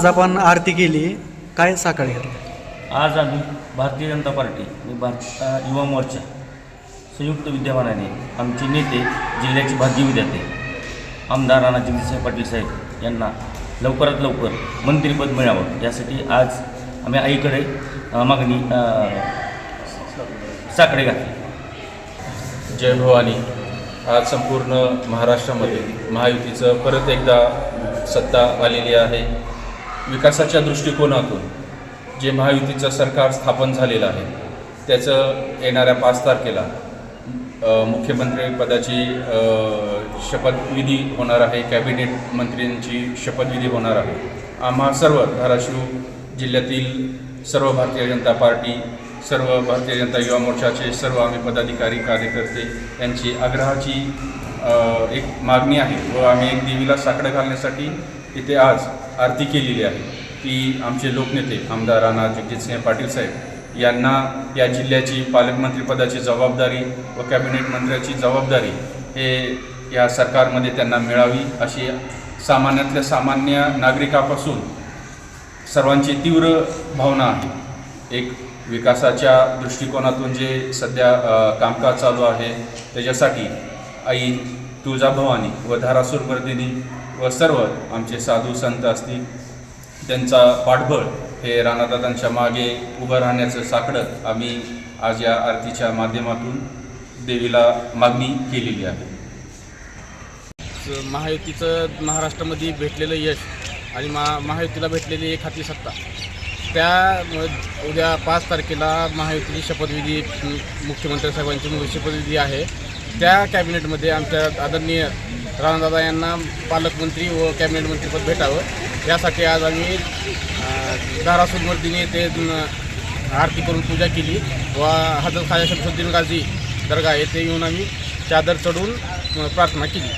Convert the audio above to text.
आज आपण आरती केली. काय साखर घेतलं? आज आम्ही भारतीय जनता पार्टी आणि भारत युवा मोर्चा संयुक्त विद्यमानाने आमचे नेते जिल्ह्याचे भाग्य विद्यार्थी आमदार राणा जगदीशसाहेब पाटील साहेब यांना लवकरात लवकर मंत्रिपद मिळावं. यासाठी आज आम्ही आईकडे मागणी साकडे घातली. जय भवानी. आज संपूर्ण महाराष्ट्रामध्ये महायुतीचं परत एकदा सत्ता आलेली आहे. विकासाच्या दृष्टिकोनातून जे महायुतीचं सरकार स्थापन झालेलं आहे त्याचं येणाऱ्या पाच तारखेला मुख्यमंत्रीपदाची शपथविधी होणार आहे कॅबिनेट मंत्र्यांची शपथविधी होणार आहे. आम्हा सर्व धाराशिव जिल्ह्यातील सर्व भारतीय जनता पार्टी सर्व भारतीय जनता युवा मोर्चाचे सर्व आम्ही पदाधिकारी कार्यकर्ते यांची आग्रहाची एक मागणी आहे व आम्ही एक देवीला साकडं घालण्यासाठी इथे आज आरती केलेली आहे की आमचे लोकनेते आमदार राणा जगजितसिंह पाटील साहेब यांना या जिल्ह्याची पालकमंत्रीपदाची जबाबदारी व कॅबिनेट मंत्र्याची जबाबदारी हे या सरकारमध्ये त्यांना मिळावी अशी सामान्यातल्या सामान्य नागरिकापासून सर्वांची तीव्र भावना आहे. एक विकासाच्या दृष्टिकोनातून जे सध्या कामकाज चालू आहे त्याच्यासाठी आई तुळजाभवानी व धारासूर वर्दिनी व सर्व आमचे साधू संत असतील त्यांचा पाठबळ हे राणादादांच्या मागे उभं राहण्याचं साकडं आम्ही आज या आरतीच्या माध्यमातून देवीला मागणी केलेली आहे. महायुतीचं महाराष्ट्रामध्ये भेटलेलं यश आणि महा महायुतीला भेटलेली एक हाती सत्ता त्या उद्या पाच तारखेला महायुतीची शपथविधी मुख्यमंत्री साहेबांची शपथविधी आहे. त्या कॅबिनेटमध्ये आमच्या आदरणीय राणादादा यांना पालकमंत्री व कॅबिनेट मंत्रीपद भेटावं. यासाठी आज आम्ही अ, ते आरती करून पूजा केली व हजरत खाजा शमसुद्दीन गाझी दर्गा येथे येऊन आम्ही चादर चढून प्रार्थना केली.